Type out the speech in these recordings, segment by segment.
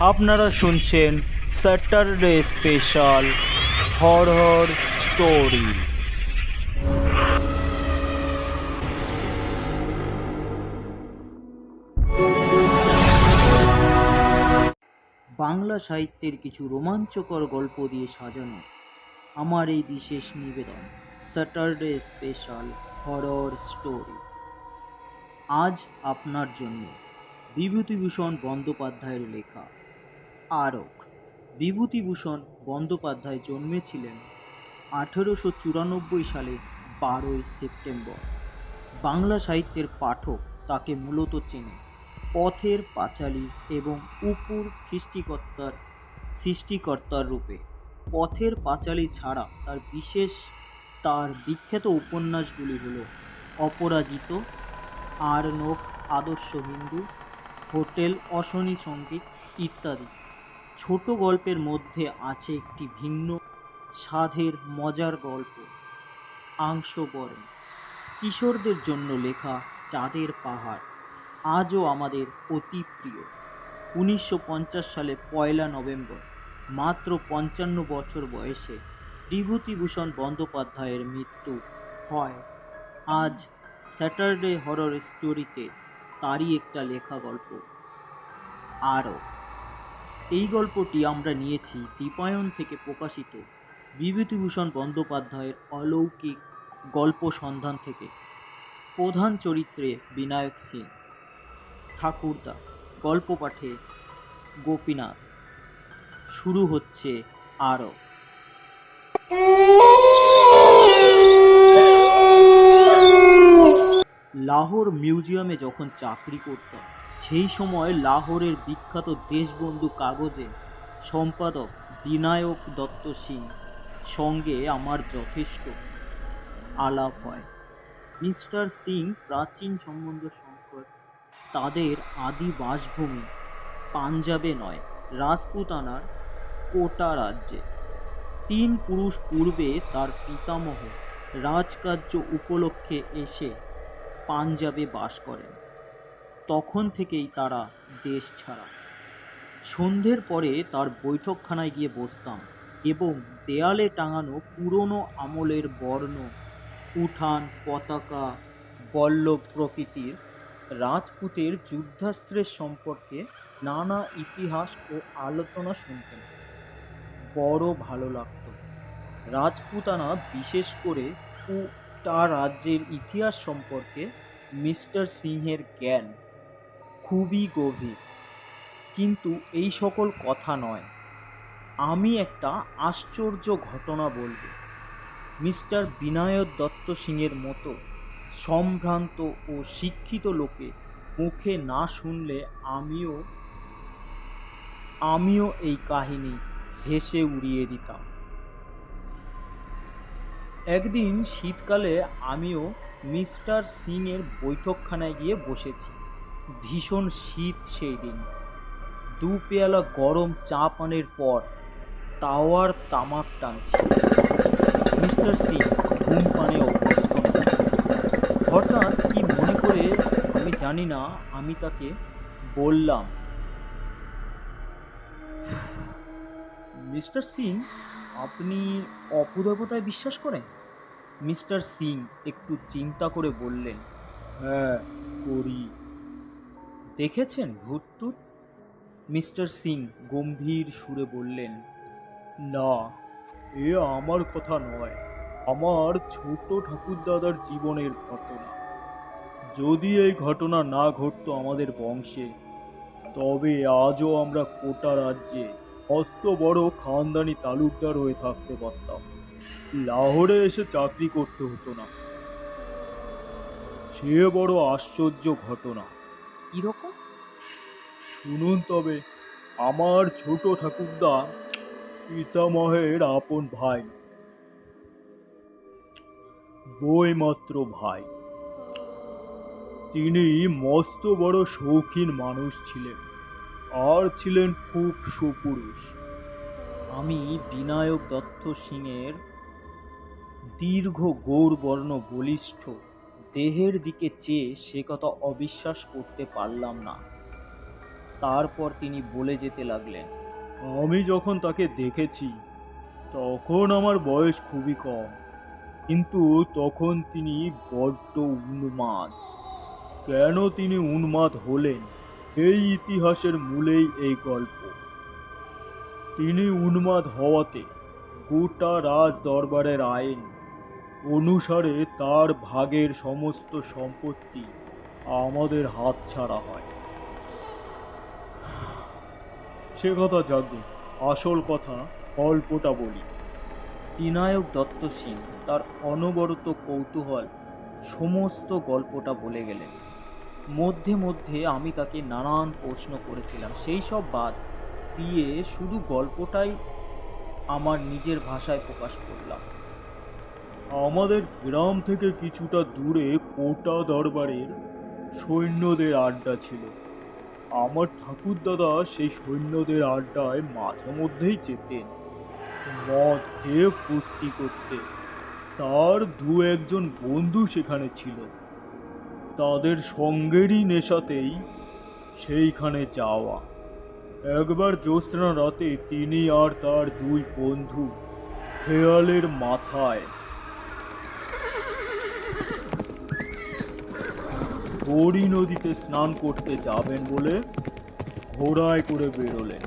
আপনারা শুনছেন Saturday special horror story. Bangla সাহিত্যের কিছু রোমাঞ্চকর গল্প দিয়ে সাজানো আমার এই বিশেষ নিবেদন, স্যাটারডে স্পেশাল হরর স্টোরি। আজ আপনার জন্য বিভূতিভূষণ বন্দ্যোপাধ্যায়ের লেখা আরক। বিভূতিভূষণ বন্দ্যোপাধ্যায় জন্মেছিলেন আঠেরোশো চুরানব্বই সালে, বারোই সেপ্টেম্বর। বাংলা সাহিত্যের পাঠক তাকে মূলত চেনে। পথের পাঁচালী এবং উপুর সৃষ্টিকর্তার সৃষ্টিকর্তার রূপে। পথের পাঁচালী ছাড়া তার বিশেষ তার বিখ্যাত উপন্যাসগুলি হল অপরাজিত আর্নব আদর্শ হিন্দু, হোটেল অশনি সংগীত ইত্যাদি। ছোট গল্পের মধ্যে আছে একটি ভিন্ন, স্বাদের, মজার গল্প। আংশবরণ। কিশোরদের জন্য লেখা চাঁদের পাহাড়। আজও আমাদের অতি প্রিয়। উনিশশো পঞ্চাশ সালে পয়লা নভেম্বর, মাত্র পঞ্চান্ন বছর বয়সে বিভূতিভূষণ বন্দ্যোপাধ্যায়ের মৃত্যু হয়। আজ স্যাটারডে হরর স্টোরিতে তারই একটা লেখা গল্প। আরও এই গল্পটি আমরা নিয়েছি দীপায়ন থেকে প্রকাশিত বিভূতিভূষণ বন্দ্যোপাধ্যায়ের অলৌকিক গল্প সন্ধান থেকে। প্রধান চরিত্রে বিনায়ক সিং, ঠাকুরদা গল্প পাঠে গোপীনাথ। শুরু হচ্ছে আরও। লাহোর মিউজিয়ামে যখন চাকরি করতাম সেই সময় লাহোরের বিখ্যাত দেশবন্ধু কাগজে সম্পাদক বিনায়ক দত্ত সিং সঙ্গে আমার যথেষ্ট আলাপ হয়। মিস্টার সিং প্রাচীন সম্বন্ধ সংকট তাদের আদি বাসভূমি পাঞ্জাবে নয় রাজপুতানার কোটা রাজ্যে। তিন পুরুষ পূর্বে তার পিতামহ রাজকার্য উপলক্ষে এসে পাঞ্জাবে বাস করেন। তখন থেকেই তারা দেশ ছাড়া। সন্ধ্যের পরে তার বৈঠকখানায় গিয়ে বসতাম এবং দেয়ালে টাঙানো পুরনো আমলের বর্ণ, উঠান, পতাকা, বল্লভ প্রকৃতির রাজপুতের যুদ্ধাস্ত্রের সম্পর্কে নানা ইতিহাস ও আলোচনা শুনতেন। বড় ভালো লাগত। রাজপুতানা বিশেষ করে উটা রাজ্যের ইতিহাস সম্পর্কে মিস্টার সিংহের জ্ঞান খুবই গভীর। কিন্তু এই সকল কথা নয়। আমি একটা আশ্চর্য ঘটনা বলব। মিস্টার বিনায়ক দত্ত সিংয়ের মতো সম্ভ্রান্ত ও শিক্ষিত লোকে মুখে না শুনলে আমিও আমিও এই কাহিনী হেসে উড়িয়ে দিতাম। একদিন শীতকালে আমিও মিস্টার সিংয়ের বৈঠকখানায় গিয়ে বসেছি। ভীষণ শীত সেই দিন। দু পেয়ালা গরম চা পানের পর তাওয়ার তামাক টানছি। মিস্টার সিং ধূমপানে অভ্যস্ত। হঠাৎ কি মনে করে আমি জানি না, আমি তাকে বললাম, মিস্টার সিং, আপনি অপুদেবতায় বিশ্বাস করেন? মিস্টার সিং একটু চিন্তা করে বললেন হ্যাঁ করি। দেখেছেন ভূতটুত? মিস্টার সিং গম্ভীর সুরে বললেন, না, এ আমার কথা নয়। আমার ছোট ঠাকুরদাদার জীবনের ঘটনা। যদি এই ঘটনা না ঘটতো আমাদের বংশে, তবে আজও আমরা কোটা রাজ্যে অস্ত বড় খানদানি তালুকদার হয়ে থাকতে পারতাম। লাহোরে এসে চাকরি করতে হতো না। সে বড় আশ্চর্য ঘটনা। কীরকম? শুনুন তবে, আমার ছোট ঠাকুরদা পিতামহের আপন ভাই। বইমাত্র ভাই। তিনি মস্ত বড় শৌখিন মানুষ ছিলেন, আর ছিলেন খুব সুপুরুষ। আমি বিনায়ক দত্ত সিংয়ের দীর্ঘ গৌরবর্ণ বলিষ্ঠ দেহের দিকে চেয়ে সে কথা অবিশ্বাস করতে পারলাম না। তারপর তিনি বলে যেতে লাগলেন, আমি যখন তাকে দেখেছি, তখন আমার বয়স খুবই কম, কিন্তু তখন তিনি বড্ড উন্মাদ। কেন তিনি উন্মাদ হলেন? এই ইতিহাসের মূলেই এই গল্প। তিনি উন্মাদ হওয়াতে গোটা রাজ দরবারের আইন অনুসারে তার ভাগের সমস্ত সম্পত্তি আমাদের হাত ছাড়া হয়। সে কথা যাকে আসল কথা গল্পটা বলি। বিনায়ক দত্ত সিং তার অনবরত কৌতূহল সমস্ত গল্পটা বলে গেলেন। মধ্যে মধ্যে আমি তাকে নানান প্রশ্ন করেছিলাম। সেই সব বাদ দিয়ে শুধু গল্পটাই আমার নিজের ভাষায় প্রকাশ করলাম। আমাদের গ্রাম থেকে কিছুটা দূরে কোটা দরবারের সৈন্যদের আড্ডা ছিল। আমার ঠাকুরদাদা সেই সৈন্যদের আড্ডায় মাঝে মধ্যেই যেতেন, মদ খেয়ে ফুর্তি করতে তার দু একজন বন্ধু সেখানে ছিল। তাদের সঙ্গেরই নেশাতেই সেইখানে যাওয়া। একবার জ্যোৎস্না রাতে তিনি আর তার দুই বন্ধু খেয়ালের মাথায় গৌরী নদীতে স্নান করতে যাবেন বলে ঘোড়ায় করে বেরোলেন।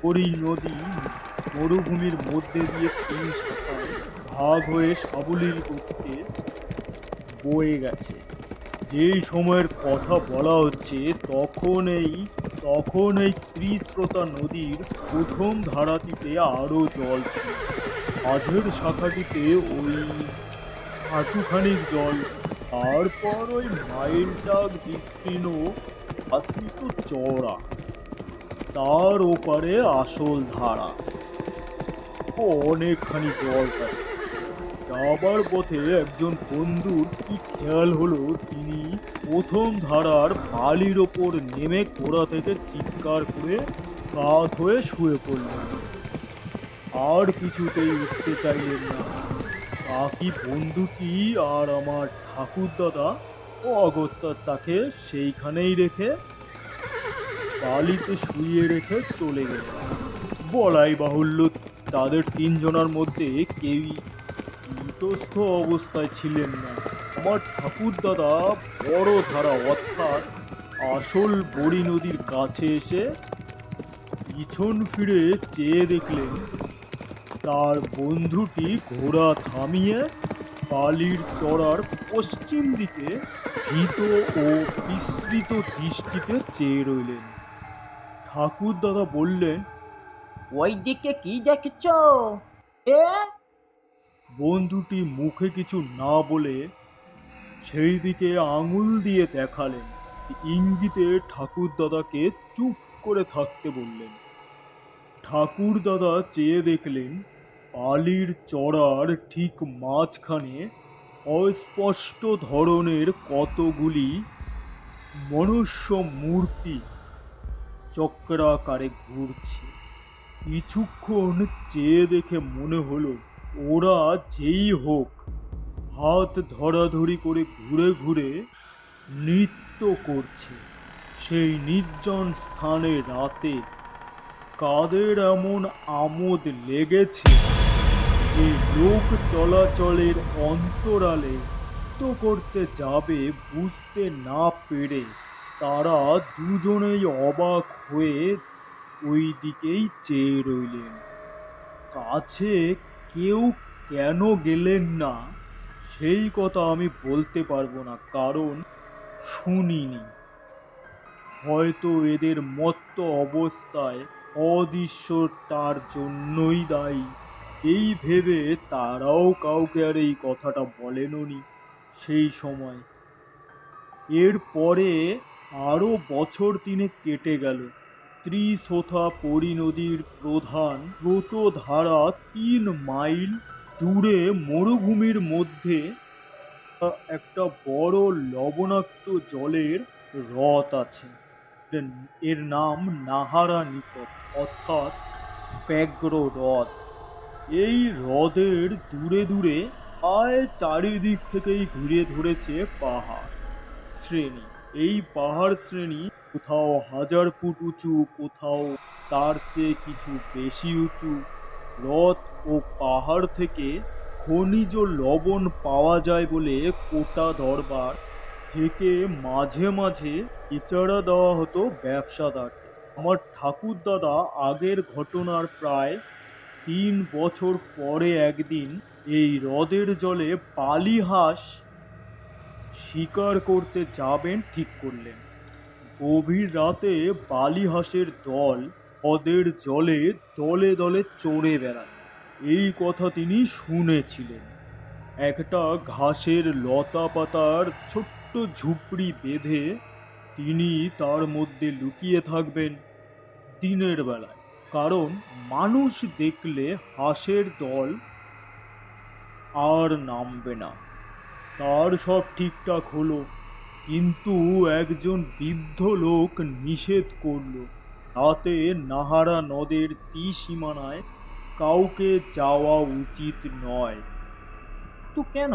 হরি নদী মরুভূমির মধ্যে দিয়ে তিন শাখায় ভাগ হয়ে সাবলীল করতে বয়ে গেছে। যেই সময়ের কথা বলা হচ্ছে, তখন এই তখন এই ত্রিস্রোতা নদীর প্রথম ধারাটিতে আরও জল ছিল। মাঝের শাখাটিতে ওই হাঁটুখানিক জল তারপর ওই মাইলটাক বিস্তীর্ণ আশ্রিত চওড়া, তার ওপারে আসল ধারা। অনেকখানি জল থাকে যাবার পথে একজন বন্ধুর কি খেয়াল হলো তিনি প্রথম ধারার বালির ওপর নেমে কোড়া থেকে চিৎকার করে কাত হয়ে শুয়ে পড়লেন। আর কিছুতেই উঠতে চাইলেন না। বাকি বন্ধুটি আর আমার ঠাকুরদাদা ও অগত্যা তাকে সেইখানেই রেখে বালিতে শুয়ে রেখে চলে গেল। বলাই বাহুল্য তাদের তিনজনের মধ্যে কেউই ইতস্থ অবস্থায় ছিলেন না। আমার ঠাকুরদাদা বড় ধারা অর্থাৎ আসল বড়ি নদীর কাছে এসে পিছন ফিরে চেয়ে দেখলেন তার বন্ধুটি ঘোড়া থামিয়ে বালির চড়ার পশ্চিম দিকে ভীত ও বিস্মৃত দৃষ্টিতে চেয়ে রইলেন। ঠাকুর দাদা বললেন ওই দিকে কি দেখছ? এ? বন্ধুটি মুখে কিছু না বলে সেই দিকে আঙুল দিয়ে দেখালেন। ইঙ্গিতে ঠাকুর দাদাকে চুপ করে থাকতে বললেন। ঠাকুর দাদা চেয়ে দেখলেন বালির চড়ার ঠিক মাঝখানে অস্পষ্ট ধরনের কতগুলি মনুষ্য মূর্তি চক্রাকারে ঘুরছে। কিছুক্ষণ চেয়ে দেখে মনে হলো, ওরা যেই হোক, হাত ধরাধরি করে ঘুরে ঘুরে নৃত্য করছে। সেই নির্জন স্থানে রাতে কাদের এমন আমোদ লেগেছে? যে লোক চলাচলের অন্তরালে তো করতে যাবে বুঝতে না পেরে তারা দুজনেই অবাক হয়ে ওই দিকেই চেয়ে রইলেন। কাছে কেউ কেন গেলেন না, সেই কথা আমি বলতে পারব না, কারণ শুনিনি। হয়তো এদের মত্ত অবস্থায় অদৃশ্য তার জন্যই দায়ী। এই ভেবে তারাও কাউকে আর এই কথাটা বলেননি। সেই সময় এরপরে আরও বছর তিনে কেটে গেল। ত্রিশোথা পরিনদীর প্রধান স্রোতধারা তিন মাইল দূরে মরুভূমির মধ্যে একটা বড় লবণাক্ত জলের হ্রদ আছে। এর- নাম নাহারা নিকট অর্থাৎ ব্যাঘ্র হ্রদ এই হ্রদের দূরে দূরে আয় চারিদিক থেকেই ঘিরে ধরেছে পাহাড়। শ্রেণি, এই পাহাড় শ্রেণি কোথাও হাজার ফুট উঁচু, কোথাও তার চেয়ে কিছু বেশি উঁচু। হ্রদ ও পাহাড় থেকে খনিজ লবণ পাওয়া যায় বলে কোটা দরবার থেকে মাঝে মাঝে ইচারা দেওয়া হতো ব্যবসাদার আমার ঠাকুর দাদা আগের ঘটনার প্রায় তিন বছর পরে একদিন এই হ্রদের জলে বালি হাঁস শিকার করতে যাবেন ঠিক করলেন। গভীর রাতে বালি হাঁসের দল হ্রদের জলে দলে দলে চড়ে বেড়ায়। এই কথা তিনি শুনেছিলেন। একটা ঘাসের লতা পাতার ছোট্ট ঝুপড়ি বেঁধে তিনি তার মধ্যে লুকিয়ে থাকবেন দিনের বেলায়। কারণ মানুষ দেখলে হাঁসের দল আর নামবে না। তার সব ঠিকঠাক হলো, কিন্তু একজন বৃদ্ধ লোক নিষেধ করল তাতে নাহারা নদের তীসীমানায় কাউকে যাওয়া উচিত নয়। তো কেন?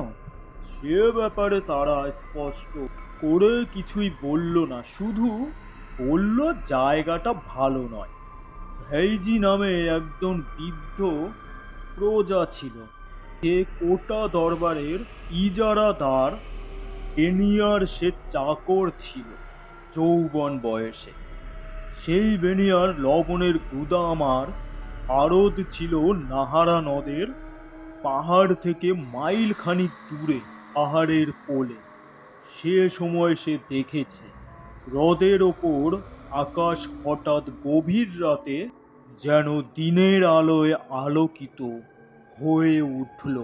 সে ব্যাপারে তারা স্পষ্ট করে কিছুই বলল না, শুধু বলল জায়গাটা ভালো নয়। ভেইজি নামে একজন বৃদ্ধ প্রজা ছিল। সে কোটা দরবারের ইজারাদার বেনিয়ার সে চাকর ছিল যৌবন বয়সে। সেই বেনিয়ার লবণের গুদাম আর আড়ত ছিল নাহারা নদের পাহাড় থেকে মাইল খানিক দূরে পাহাড়ের কোলে। সে সময় সে দেখেছে হ্রদের ওপর আকাশ হঠাৎ গভীর রাতে যেন দিনের আলোয় আলোকিত হয়ে উঠল।